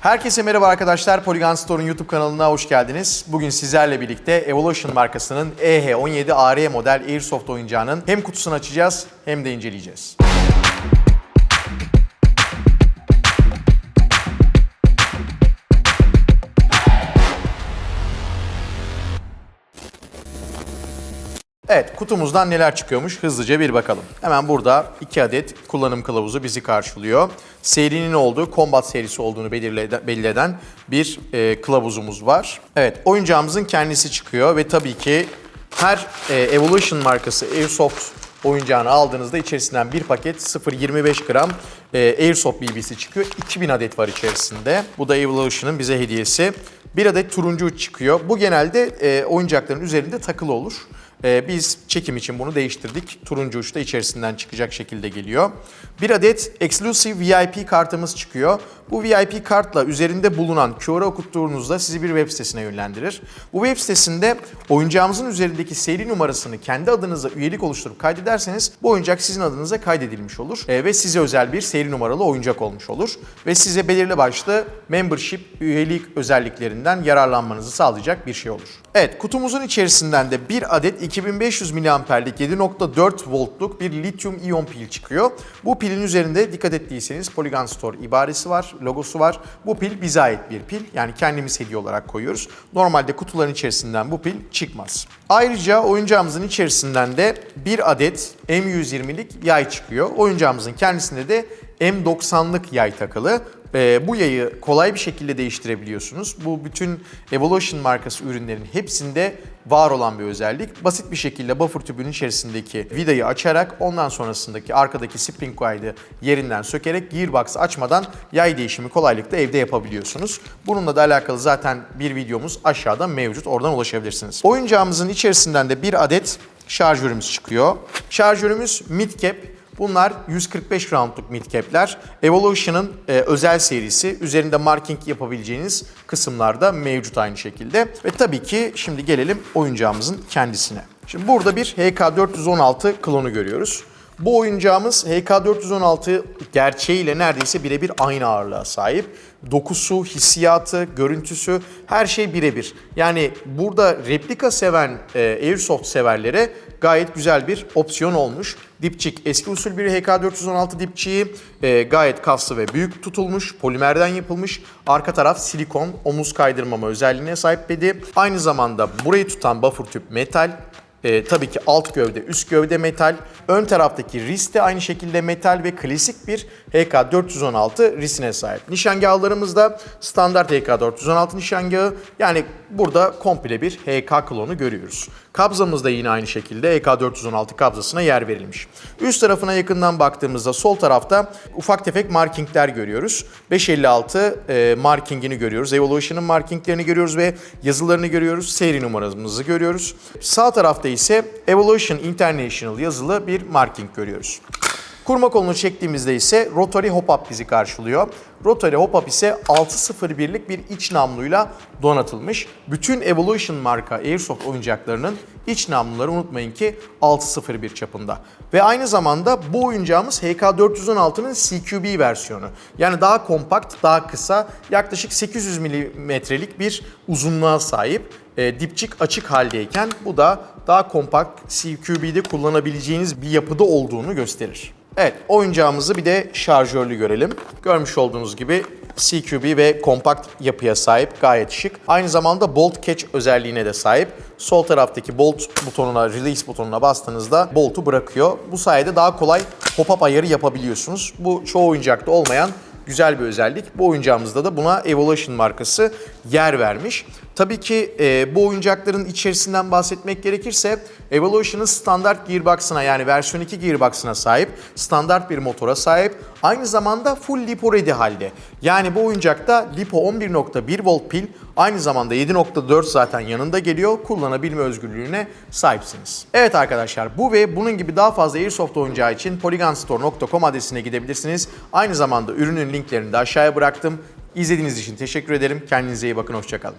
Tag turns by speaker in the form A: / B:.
A: Herkese merhaba arkadaşlar. Polygon Store'un YouTube kanalına hoş geldiniz. Bugün sizlerle birlikte Evolution markasının E EH17 AR model Airsoft oyuncağının hem kutusunu açacağız hem de inceleyeceğiz. Evet, kutumuzdan neler çıkıyormuş hızlıca bir bakalım. Hemen burada iki adet kullanım kılavuzu bizi karşılıyor. Serinin olduğu, Combat serisi olduğunu belli eden bir e, kılavuzumuz var. Evet, oyuncağımızın kendisi çıkıyor ve tabii ki her e, Evolution markası Airsoft oyuncağını aldığınızda içerisinden bir paket 0.25 gram e, Airsoft BB'si çıkıyor. 2000 adet var içerisinde. Bu da Evolution'ın bize hediyesi. Bir adet turuncu çıkıyor. Bu genelde e, oyuncakların üzerinde takılı olur. Ee, biz çekim için bunu değiştirdik. Turuncu uç da içerisinden çıkacak şekilde geliyor. Bir adet Exclusive VIP kartımız çıkıyor. Bu VIP kartla üzerinde bulunan QR'ı okuttuğunuzda sizi bir web sitesine yönlendirir. Bu web sitesinde oyuncağımızın üzerindeki seri numarasını kendi adınıza üyelik oluşturup kaydederseniz bu oyuncak sizin adınıza kaydedilmiş olur. Ee, ve size özel bir seri numaralı oyuncak olmuş olur. Ve size belirli başlı membership üyelik özelliklerinden yararlanmanızı sağlayacak bir şey olur. Evet kutumuzun içerisinden de bir adet 2500 miliamperlik 7.4 voltluk bir lityum iyon pil çıkıyor. Bu pilin üzerinde dikkat ettiyseniz Polygon Store ibaresi var, logosu var. Bu pil bize ait bir pil. Yani kendimiz hediye olarak koyuyoruz. Normalde kutuların içerisinden bu pil çıkmaz. Ayrıca oyuncağımızın içerisinden de bir adet M120'lik yay çıkıyor. Oyuncağımızın kendisinde de M90'lık yay takılı. Ee, bu yayı kolay bir şekilde değiştirebiliyorsunuz. Bu bütün Evolution markası ürünlerin hepsinde var olan bir özellik. Basit bir şekilde buffer tübünün içerisindeki vidayı açarak ondan sonrasındaki arkadaki spring guide'ı yerinden sökerek gearbox açmadan yay değişimi kolaylıkla evde yapabiliyorsunuz. Bununla da alakalı zaten bir videomuz aşağıda mevcut. Oradan ulaşabilirsiniz. Oyuncağımızın içerisinden de bir adet şarjörümüz çıkıyor. Şarjörümüz mid-cap Bunlar 145 roundluk midcap'ler. Evolution'ın e, özel serisi. Üzerinde marking yapabileceğiniz kısımlarda mevcut aynı şekilde. Ve tabii ki şimdi gelelim oyuncağımızın kendisine. Şimdi burada bir HK416 klonu görüyoruz. Bu oyuncağımız HK416 gerçeğiyle neredeyse birebir aynı ağırlığa sahip. Dokusu, hissiyatı, görüntüsü her şey birebir. Yani burada replika seven e, Airsoft severlere gayet güzel bir opsiyon olmuş. Dipçik eski usul bir HK416 dipçiği e, gayet kaslı ve büyük tutulmuş, polimerden yapılmış. Arka taraf silikon, omuz kaydırmama özelliğine sahip bedi. Aynı zamanda burayı tutan buffer tüp metal, ee, tabii ki alt gövde, üst gövde metal. Ön taraftaki ris de aynı şekilde metal ve klasik bir HK416 risine sahip. Nişangahlarımız da standart HK416 nişangahı. Yani burada komple bir HK klonu görüyoruz. Kabzamız da yine aynı şekilde HK416 kabzasına yer verilmiş. Üst tarafına yakından baktığımızda sol tarafta ufak tefek markingler görüyoruz. 556 e, markingini görüyoruz. Evolution'ın markinglerini görüyoruz ve yazılarını görüyoruz. Seri numaramızı görüyoruz. Sağ tarafta ise Evolution International yazılı bir marking görüyoruz. Kurma kolunu çektiğimizde ise Rotary Hop-Up bizi karşılıyor. Rotary Hop-Up ise 601'lik bir iç namluyla donatılmış. Bütün Evolution marka Airsoft oyuncaklarının iç namluları unutmayın ki 601 çapında. Ve aynı zamanda bu oyuncağımız HK416'nın CQB versiyonu. Yani daha kompakt, daha kısa, yaklaşık 800 milimetrelik bir uzunluğa sahip. E, dipçik açık haldeyken bu da daha kompakt CQB'de kullanabileceğiniz bir yapıda olduğunu gösterir. Evet, oyuncağımızı bir de şarjörlü görelim. Görmüş olduğunuz gibi CQB ve kompakt yapıya sahip, gayet şık. Aynı zamanda bolt catch özelliğine de sahip. Sol taraftaki bolt butonuna, release butonuna bastığınızda boltu bırakıyor. Bu sayede daha kolay pop-up ayarı yapabiliyorsunuz. Bu çoğu oyuncakta olmayan güzel bir özellik. Bu oyuncağımızda da buna Evolution markası yer vermiş. Tabii ki e, bu oyuncakların içerisinden bahsetmek gerekirse Evolution'ın standart gearbox'ına yani versiyon 2 gearbox'ına sahip, standart bir motora sahip, aynı zamanda full lipo ready halde. Yani bu oyuncakta lipo 11.1 volt pil, aynı zamanda 7.4 zaten yanında geliyor, kullanabilme özgürlüğüne sahipsiniz. Evet arkadaşlar bu ve bunun gibi daha fazla Airsoft oyuncağı için polygonstore.com adresine gidebilirsiniz. Aynı zamanda ürünün linklerini de aşağıya bıraktım. İzlediğiniz için teşekkür ederim. Kendinize iyi bakın, hoşçakalın.